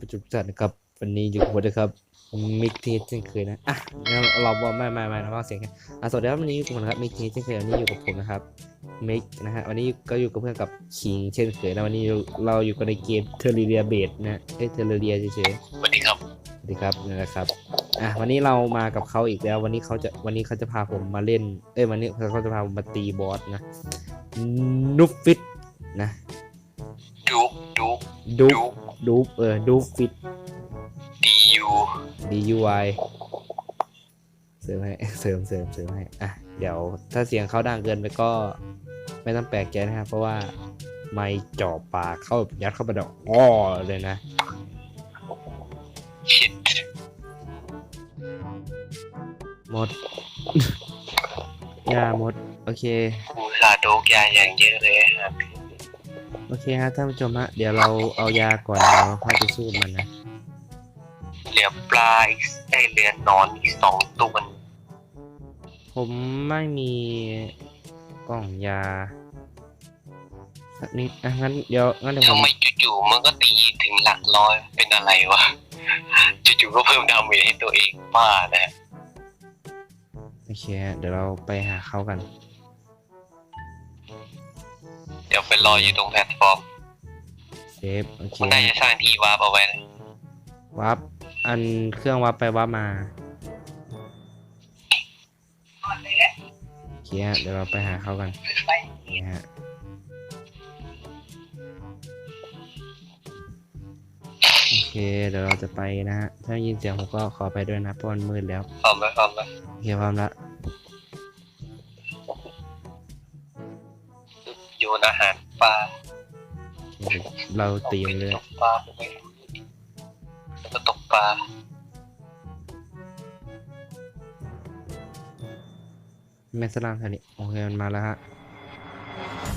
ดีครับท่านผู้ชมทุกท่านนะครับ วันนี้อยู่กับผมนะครับผมมิกเทสเช่นเคยนะอะงั้นเราบอกไม่ไม่ไม่นะฟังเสียงกันอะสวัสดีครับวันนี้อยู่กับผมนะครับมิกเทสเช่นเคยวันนี้อยู่กับผมนะครับมิกนะฮะวันนี้ก็อยู่กับเพื่อนกับคิงเช่นเคยนะวันนี้เราอยู่กันในเกมเทอร์เรียเบดนะเอ้ยเทอร์เรียเฉยๆสวัสดีครับสวัสดีครับนี่นแหละครับอะวันนี้เรามากับเขาอีกแล้ววันนี้เขาจะวันนี้เขาจะพาผมมาเล่น เอ้ยวันนี้เขาจะพาผมมาตีบอสนะนูฟิตนะดูดูดู ดูดูเออดูฟิตดียู D U I เสริมให้ เสริมเสริมเสริมให้ อะ เดี๋ยวถ้าเสียงเขาดังเกินไปก็ไม่ต้องแปลกใจนะครับ เพราะว่าไม่จ่อปากเข้ายัดเข้าไปดอกอ้อเลยนะชิดหมด ยาหมด โอเคกูสาโดกยาอย่างเยอะเลยครับ โอเคฮะท่านผู้ชมฮะเดี๋ยวเราเอายาก่อนแล้วค่อยไปสู้มันนะเหลือปลาอีกไอเหลือหนอนอีกสองตัวผมไม่มีกล่องยาสักนิดอะงั้นเดี๋ยวงั้นเดี๋ยวผทำมไมจู่ๆมันก็ตีถึงหลักร้อยเป็นอะไรวะจู่ๆก็เพิ่มดาเมจให้ตัวเองบ้านะฮะโอเคฮะเดี๋ยวเราไปหาเขากันเดี๋ยวไปรออยู่ตรงแพลตฟอร์มเซฟโอเคมันน่าจะสร้างที่วาร์ปเอาไว้นะวับอันเครื่องวับไปวับมาโอเคฮะเดี๋ยวเราไปหาเขากันนี่ฮะโอเคเดี๋ยวเราจะไปนะฮะถ้าได้ยินเสียงผมก็ขอไปด้วยนะเพราะมันมืดแล้วพร้อมไหมพร้อมไหม โอเคพร้อมละ ยนอาหารปลาโอเคเราตีมนเลยตกปลาไปแล้วก็ตกปลาแม่สลามแถวนี้โอเคมันมาแล้วฮะ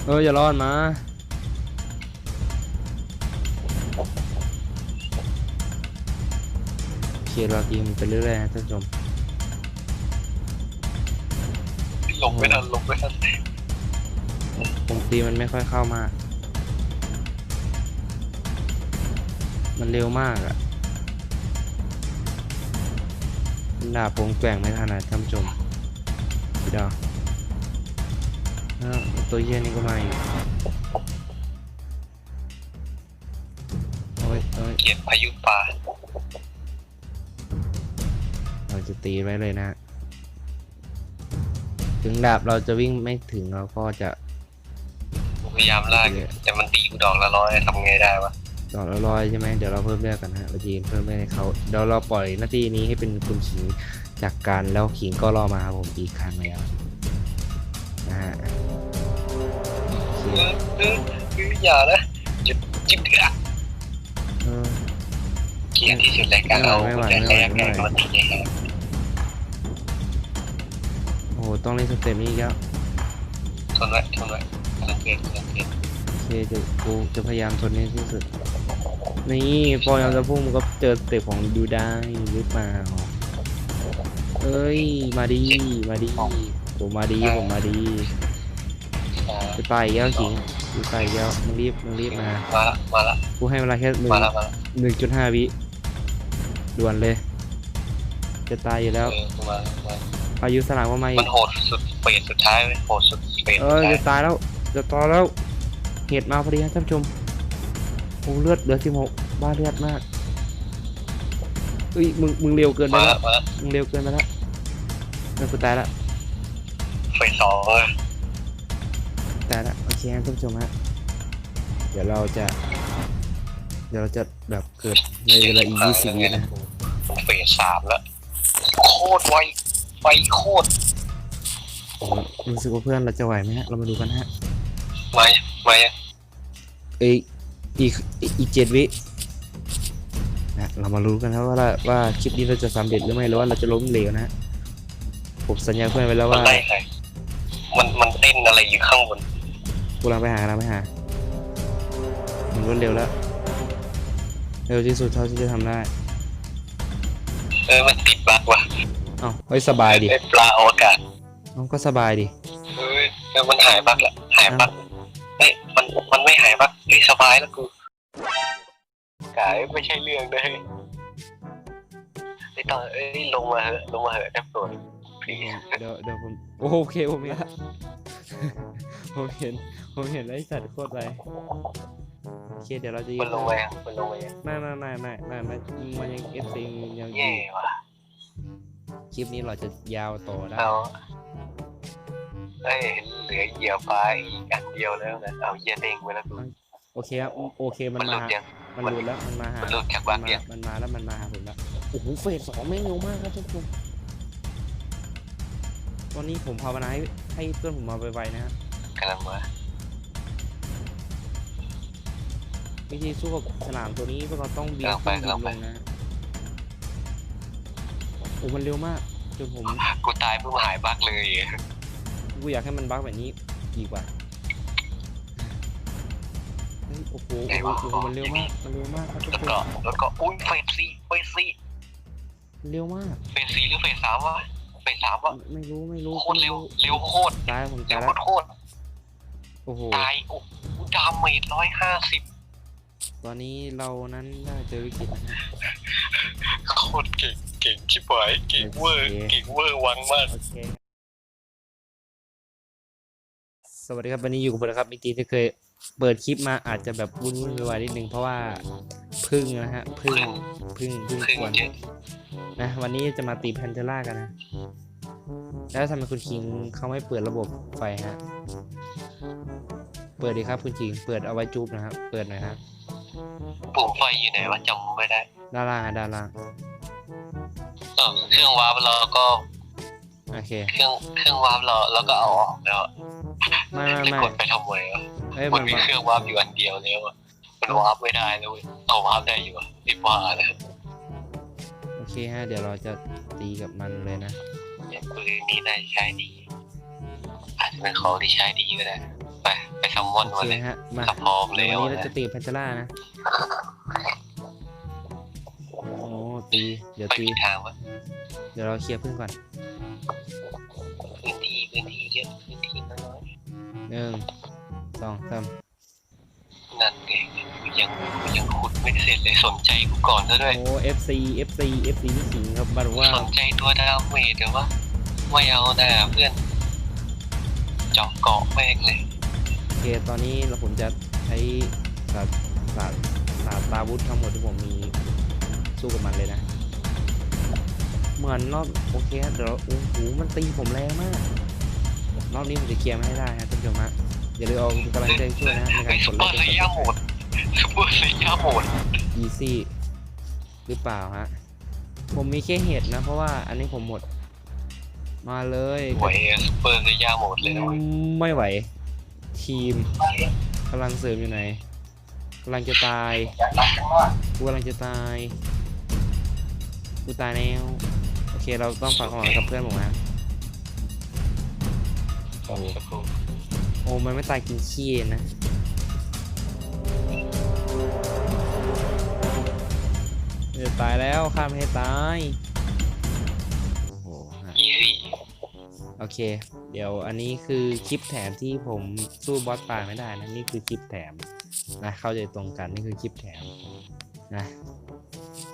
เอออย่ารอดมาโอเคเราตีมนไปเรื่อยๆนะท่านผู้ชมลงไม่ทันลงไม่ทัน ผมตีมันไม่ค่อยเข้ามาก มันเร็วมากอะดาบผมแกว่งไม่ทันนะท่านผู้ชมพี่ดาวอ้าวตัวเยี่ยนี่ก็มาอีกโอ้ยโอ้ยเกลียดพายุปลาเราจะตีไว้เลยนะ ถึงดาบเราจะวิ่งไม่ถึงเราก็จะ พยายามลากแต่มันตีกูดอกละร้อยทำไงได้วะต่อละร้อยใช่ไหมเดี๋ยวเราเพิ่มเลือดกันฮะเราจะยิงเพิ่มเลือดให้เขาเดี๋ยวเราปล่อยหน้าที่นี้ให้เป็นคุณขิงจากการแล้วขิงก็รอมาครับผมอีกครั้งแล้วนะฮะโอเคเออเออเอออย่านะจิบจิบเดือดเออเกลียดที่สุดรายการเอาไม่ไหวแต่ไม่แรไหวกไม่ไหวไงวันนี้แฮะโอ้โหต้องเล่นสเต็ปนี้อีกแล้วทนไว้ทนไว้ ทนเกินทนเกินโอเคจะกูจะพยายามทนให้ที่สุด นี่พอยามจะพุ่งมันก็เจอสเต็ปของดูได้หรือเปล่าเอ้ย มาดี มาดีผมมาดีผมมาดีอ่าไปไปอีกแล้วขิงไปไปอีกแล้วมึงรีบมึงรีบมา มาละมาละกูให้เวลาแค่หนึ่งมาละมาละหนึ่งจุดห้าวิด่วนเลย จะตายอยู่แล้วเออมามาพายุสลามว่ามาอีมันกโหดสุดเฟสสุดท้ายเว้ยโหดสุดเฟสเอสุดอท้ายจะตายแล้ว จะตายแล้วเหตุมาพอดีครับท่านผู้ชมโอ้เลือดเหลือสิบหกบ้าเลือดมากเอ้ยมึงมึงเร็วเกินไปมาแล้ละวมาละมึงเร็วเกินไปแล้วนั่นกูตายละเฟสสองเว้ยตายละโอเคครับท่านผู้ชมฮะเดี๋ยวเราจะ เดี๋ยวเราจะแบบเกิดในเวลาอีกยี่สิบวินะเฟสสามแล้ว โคตรไวไวโคตร ผมรู้สึกว่าเพื่อนเราจะไหวไหมฮะ เรามาดูกันฮะ มามายังเอ้ยอีกอีกเจ็ดวินะเรามารู้กันครับว่าเราว่าคลิปนี้เราจะสำเร็จหรือไม่หรือว่าเราจะล้มเหลวนะฮะผมสัญญาเพื่อนไว้แล้วมันว่าไล่ใครมันมันเต้นอะไรอยู่ข้างบนกูกำลังไปหากำลังไปหามันรวดเร็วแล้วเร็วที่สุดเท่าที่จะทำได้เออมันติดบั๊กว่ะเอ้าเฮ้ยสบายดิไอ้ปลาอวกาศ เอ้าก็สบายดิ เฮ้ยเออมันหายบั๊กละหายบั๊กเฮ้ย มันมันไม่หายบั๊กเฮ้ยสบายแล้วกูากาศไม่ใช่เรื่องเลยไอ้ตอนเอ้ยลงมาเหอะลงมาเหอะได้โปรดพี่เดี๋ยวเดี๋ยวผมโอเคผมเห็นละผมเห็น ผมเห็นแล้วไอ้สัตว์โคตรไปโอเคเดี๋ยวเราจะมันลงมายังมันลงมายังไม่ไม่ไม่ไม่ไม่ไม่มันยังเอฟซียังอแย่ยู่ว่ะคลิปนี้เราจะยาวต่อได้เอาเอ้ย เหลือเหยื่อฟ้าอีกอันเดียวแล้วนะเอาเหยื่อเด้งไปแล้วกูโอเคครับโอเคมันมันหมาลุดยัง มันหลุดแล้วมันมาหามันหลุดจากบ้านเนี่ย มันมาแล้วมันมาหาผมแล้วโอ้โหเฟสสองไม่งเร็วมากครับทุกคนตอนนี้ผมภาวนาให้ให้เพื่อนผมมาไวๆนะฮะกำลังมาวิธีสู้กับฉลามตัวนี้พวกเราต้องบินขึ้นบินลงนะโอ้มันเร็วมากจนผม กูตายเพิ่งหายบักเลย กูอยากให้มันบักแบบนี้ดีกว่าเฮ้ยโอ้โหโอ้โหโอ้โหมันเร็วมาก มันเร็วมากครับทุกแล้วคน ก็แล้วก็อุ้ยเฟสสี่เฟสสี่เร็วมาก เฟสสี่หรือเฟสสามวะเฟสสามวะไม่รู้ไม่รู้โคตรเร็วเร็วโคตรตายผมเร็ตายวแล้วโคตรโอ้โห ตายโอ้โหดาเมจร้อยห้าสิบตอนนี้เรานั้นได้เจอวิกฤตนะฮะโคตรเก่งเก่งชิบหายเก่งเวอร์โอเคเก่งเวอร์วังมาก โอเค สวัสดีครับวันนี้อยู่กับผมนะครับมิกตีที่เคยเปิดคลิปมาอาจจะแบบวุ่นวุ่นวายนิดนึงเพราะว่าพึ่งนะฮะพึ่งพึ่งพึ่งพึ่งกวนเยอะนะวันนี้จะมาตีแพนเทล่ากันนะ แล้วทำไมคุณคิงเขาไม่เปิดระบบไฟฮะเปิดดีครับคุณคิงเปิดเอาไว้จูบนะครับเปิดหน่อยฮะปุ่มไฟอยู่ไหนวะจำไม่ได้ด้านล่างฮะด้านล่างเออเครื่องวาร์ปเราก็โอเค เครื่องเครื่องวาร์ปเราเราก็เอาออกแล้วอะ ไม่ไม่จะไม่กดไปทำไมวะเอ้ยมัมันนมีมันเครื่องวาร์ปอยู่อันเดียวแล้วอะมันวาร์ปไม่ได้เลยเว้ยเอาวาร์ปได้อยู่อะรีบว่าเลยโอเคฮะ เดี๋ยวเราจะตีกับมันเลยนะเนี่ยปืนนี้น่าจะใช้ดีอาจจะเป็นของที่ใช้ดีก็ได้ไปไปซัมมอนโอมาเคเลย ฮะ มาถ้าพร้อมเดี๋ยวแล้ววันนี้เรานะ จะตีแพนเทล่านะ โอ้ตี เดี๋ยวไปตี มีทางวะเดี๋ยวเราเคลียร์พึ่งก่อน พื้นที่พื้นที่เยอะพื้นที่น้อย หนึ่งสองสามๆนั่นเองยังยังขุดไม่ได้เสร็จเลยสนใจกูก่อนซะด้วย โอ้ FC FC FC นี่ขิงครับบันว่าสนใจตัวดาวเมจเดี๋ยววะไม่เอานะเพื่อนเจาะเกาะแม่งเลย โอเค ตอนนี้เราผมจะใช้ศาสตร์ศาสตร์ศาสตราวุธทั้งหมดที่ผมมีสู้กับมันเลยนะ เหมือนรอบโอเคครับเดี๋ยวโอ้โหมันตีผมแรงมาก รอบนี้ผมจะเคลียร์มันให้ได้ฮะท่านผู้ชมฮะอย่าลืมเอากำลังใจช่วยนะฮะในไอ้การกซุดปไลเปอค์ร์กเซีดยาโหมดซุปเปอร์เซียาโหมดอีซี่หรือเปล่าฮะ ผมมีแค่เห็ดนะ เพราะว่าอันนี้ผมหมด มาเลยหวยซุปเปอร์เซียาโหมดเลยนะเว้ยไม่ไหว ทีมกำลังเสริมอยู่ไหนกำลังจะตายกูกำลังจะตายกูตายแล้ว โอเค เราต้องฝากความหวังกับเพื่อนผมนะ โอ้โหสักครู่โอ้มันไม่ตายกินขี้นะจะตายแล้วข้ามให้ตายโอ้โหฮะยี่สี่โอเค เดี๋ยวอันนี้คือคลิปแถมที่ผมสู้บอสป่าไม่ได้นะนี่คือคลิปแถมนะเข้าใจตรงกันนี่คือคลิปแถมนะ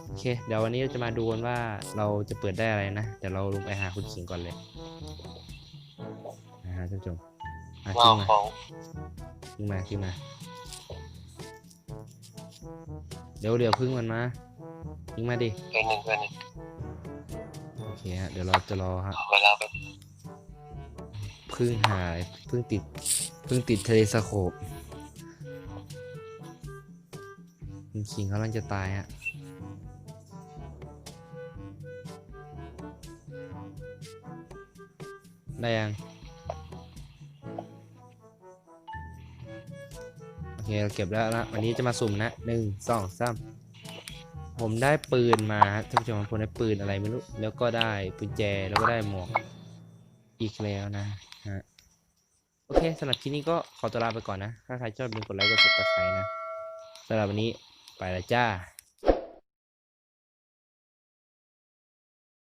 โอเค เดี๋ยววันนี้เราจะมาดูกันว่าเราจะเปิดได้อะไรนะเดี๋ยวเราลงไปหาคุณขิงก่อนเลย นะฮะท่านผู้ชมมาว้าขึ้วนมาของขึ้นมาขึ้นมา เดี๋ยวเดี๋ยวพึ่งมันมายิงมาดิเพื่อนหนึ่งเพื่อนหนึ่งโอเคฮะ เดี๋ยวเราจะรอฮะเวลาแบบพึ่งหายพึ่งติดพึ่งติดเทเลสโคปคุณคิงเขากำลังจะตายฮะ ได้ยัง เคเราเก็บแล้วนะวันนี้จะมาสุ่มนะหนึ่งสองสามผมได้ปืนมาท่านผู้ชมผมได้ปืนอะไรไม่รู้ แล้วก็ได้กุญแจแล้วก็ได้หมวกอีกแล้วนะฮะโอเคสำหรับคลิปนี้ก็ขอตัวลาไปก่อนนะ ถ้าใครชอบอย่าลืมกดไลค์กดซับสไครต์นะสำหรับวันนี้ไปละจ้า